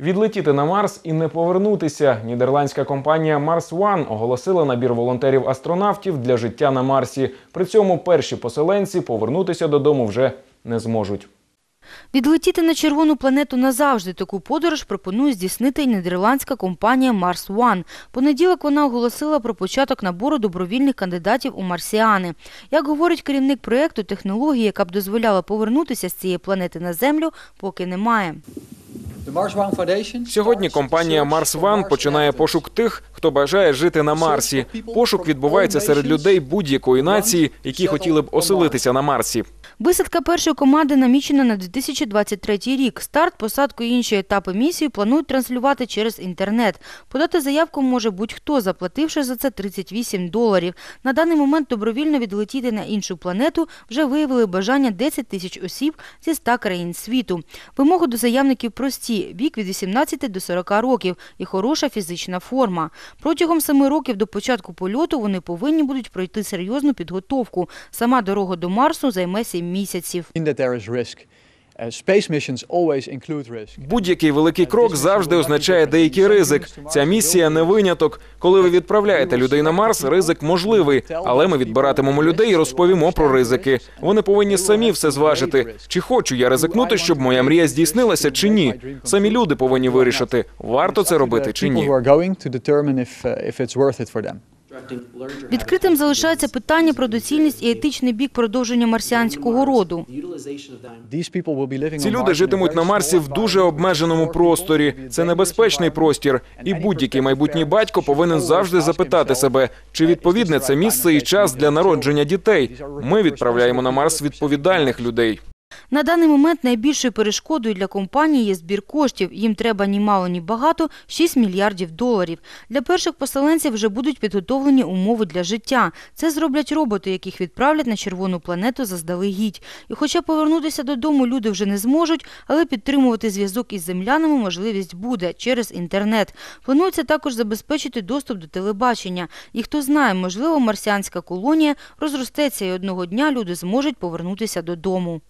Відлетіти на Марс і не повернутися. Нідерландська компанія Mars One оголосила набір волонтерів-астронавтів для життя на Марсі. При цьому перші поселенці повернутися додому вже не зможуть. Відлетіти на червону планету назавжди таку подорож пропонує здійснити нідерландська компанія Mars One. Понеділок вона оголосила про початок набору добровільних кандидатів у марсіани. Як говорить керівник проєкту, технології, яка б дозволяла повернутися з цієї планети на Землю, поки немає. Сьогодні компанія Mars One починає пошук тих, хто бажає жити на Марсі. Пошук відбувається серед людей будь-якої нації, які хотіли б оселитися на Марсі. Висадка першої команди намічена на 2023 рік. Старт, посадку і інші етапи місії планують транслювати через інтернет. Подати заявку може будь-хто, заплативши за це 38 доларів. На даний момент добровільно відлетіти на іншу планету вже виявили бажання 10 тисяч осіб зі 100 країн світу. Вимоги до заявників прості – вік від 18 до 40 років і хороша фізична форма. Протягом семи років до початку польоту вони повинні будуть пройти серйозну підготовку. Сама дорога до Марсу займе сім місяців. Risk. Будь-який великий крок завжди означає деякий ризик. Ця місія не виняток. Коли ви відправляєте людей на Марс, ризик можливий, але ми відбиратимемо людей і розповімо про ризики. Вони повинні самі все зважити. Чи хочу я ризикнути, щоб моя мрія здійснилася, чи ні? Самі люди повинні вирішити, варто це робити чи ні. Відкритим залишається питання про доцільність і етичний бік продовження марсіанського роду. Ці люди житимуть на Марсі в дуже обмеженому просторі. Це небезпечний простір, і будь-який майбутній батько повинен завжди запитати себе, чи відповідне це місце і час для народження дітей. Ми відправляємо на Марс відповідальних людей. На даний момент найбільшою перешкодою для компанії є збір коштів. Їм треба ні мало, ні багато – 6 мільярдів доларів. Для перших поселенців вже будуть підготовлені умови для життя. Це зроблять роботи, яких відправлять на червону планету заздалегідь. І хоча повернутися додому люди вже не зможуть, але підтримувати зв'язок із землянами можливість буде через інтернет. Планується також забезпечити доступ до телебачення. І хто знає, можливо, марсіанська колонія розростеться і одного дня люди зможуть повернутися додому.